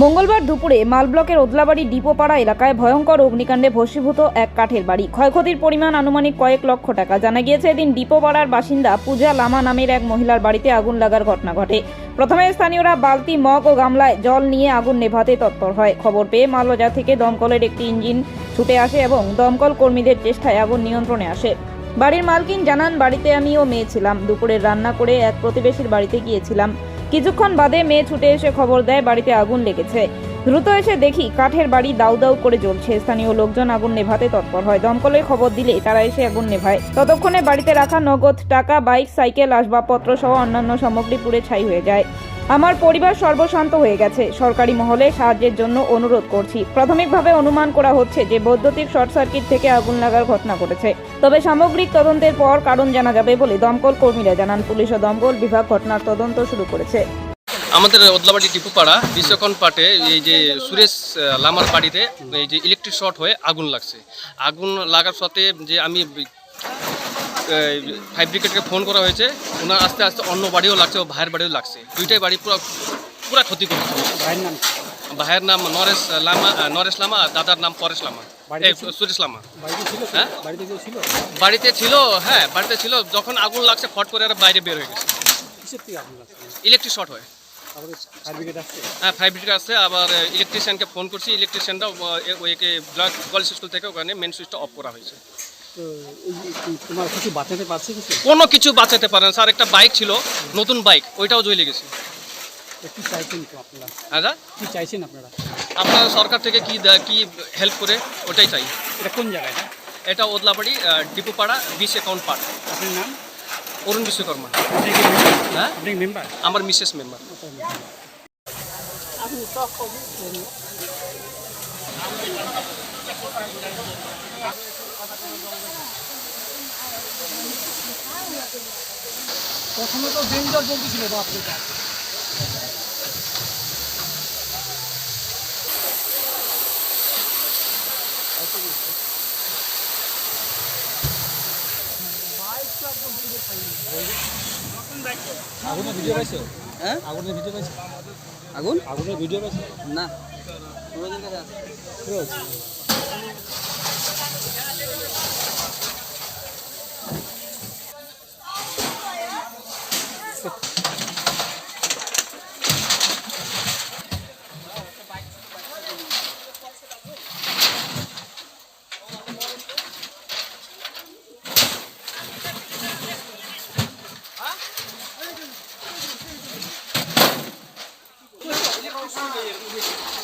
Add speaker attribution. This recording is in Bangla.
Speaker 1: মঙ্গলবার দুপুরে মালব্লকের ওদলাবাড়ি ডিপোপাড়া এলাকায় ভয়ঙ্কর অগ্নিকাণ্ডে ভস্মীভূত এক কাঠের বাড়ি। ক্ষয়ক্ষতির পরিমাণ আনুমানিক কয়েক লক্ষ টাকা। জানা গিয়েছে, এদিন ডিপোপাড়ার বাসিন্দা পূজা লামা নামের এক মহিলার বাড়িতে আগুন লাগার ঘটনা ঘটে। প্রথমে স্থানীয়রা বালতি, মগ ও গামলায় জল নিয়ে আগুন নেভাতে তৎপর হয়। খবর পেয়ে মালবাজার থেকে দমকলের একটি ইঞ্জিন ছুটে আসে এবং দমকল কর্মীদের চেষ্টায় আগুন নিয়ন্ত্রণে আসে। বাড়ির মালকিন জানান, বাড়িতে আমি ও মেয়ে ছিলাম। দুপুরে রান্না করে এক প্রতিবেশীর বাড়িতে গিয়েছিলাম। কিছুক্ষণ বাদে মেয়ে ছুটে এসে খবর দেয়, বাড়িতে আগুন লেগেছে। দ্রুত এসে দেখি কাঠের বাড়ি দাউ দাউ করে জ্বলছে। স্থানীয় লোকজন আগুন নেভাতে তৎপর হয়। দমকলে খবর দিলে তারা এসে আগুন নেভায়। ততক্ষণে বাড়িতে রাখা নগদ টাকা, বাইক, সাইকেল, আসবাবপত্র সহ অন্যান্য সামগ্রী পুড়ে ছাই হয়ে যায়। আমার পরিবার সর্বশান্ত হয়ে গেছে। সরকারি মহলে সাহায্যের জন্য অনুরোধ করছি। প্রাথমিকভাবে অনুমান করা হচ্ছে যে বৈদ্যুতিক শর্ট সার্কিট থেকে আগুন লাগার ঘটনা ঘটেছে। তবে সামগ্রিক তদন্তের পর কারণ জানা যাবে বলে দমকল কর্মীরা জানান। পুলিশ ও দমকল বিভাগ ঘটনার তদন্ত শুরু করেছে।
Speaker 2: আমাদের ওদলাবাড়ি টিপুপাড়া বিশ্বকন পাটে এই যে সুরেশ লামার বাড়িতে এই যে ইলেকট্রিক শর্ট হয়ে আগুন লাগছে। আগুন লাগার সাথে যে আমি ফাইভ ব্রিগেডকে ফোন করা হয়েছে। ওনার আস্তে আস্তে অন্য বাড়িও লাগছে ও ভাইয়ের বাড়িও লাগছে। দুইটাই বাড়ি পুরো পুরো ক্ষতি করেছে
Speaker 3: ভাইয়ের নাম
Speaker 2: ভাইয়ের নাম নরেশ লামা নরেশ লামা দাদার নাম পরেশ লামা? সুরেশ লামা।
Speaker 3: বাড়িতে ছিল?
Speaker 2: হ্যাঁ?
Speaker 3: বাড়িতে ছিল?
Speaker 2: হ্যাঁ বাড়িতে ছিল। যখন আগুন লাগছে ফট করে আর বাইরে বের হয়ে গেছে। ইলেকট্রিক শর্ট হয়। হ্যাঁ ফাইভ ব্রিগেড আসছে। আবার ইলেকট্রিশিয়ানকে ফোন করছি। ইলেকট্রিশিয়ানরা ওইকে ব্লক গার্লস স্কুল থেকে ওখানে মেন সুইচটা অফ করা হয়েছে।
Speaker 3: তোমার কিছু বাঁচাতে পারছে কিছু?
Speaker 2: কোনো কিছু বাঁচাতে পারে না। স্যার একটা বাইক ছিল নতুন বাইক ওইটাও জ্বলে গেছে।
Speaker 3: কি চাইছেন আপনারা?
Speaker 2: হ্যাঁ
Speaker 3: কি চাইছেন আপনারা?
Speaker 2: আপনারা সরকার থেকে কি কি হেল্প করে ওটাই চাই।
Speaker 3: এটা কোন জায়গায়
Speaker 2: এটা? ওদলাবাড়ি ডিপুপাড়া বিশ অ্যাকাউন্ট পার্ট
Speaker 3: আপনার নাম?
Speaker 2: অরুণ বিশ্বকর্মা? হ্যাঁ?
Speaker 3: মেম্বার
Speaker 2: আমার মিসেস মেম্বার
Speaker 3: প্রথমে তো ডেঞ্জার জ্বলতেছিল বাপরে বাপ। আগুনের ভিডিও পাইছো?
Speaker 4: হ্যাঁ?
Speaker 3: আগুনের ভিডিও পাইছো?
Speaker 4: আগুন?
Speaker 3: আগুনের ভিডিও পাইছো?
Speaker 4: না। রোজের কাছে আছে।
Speaker 3: Olsun diye.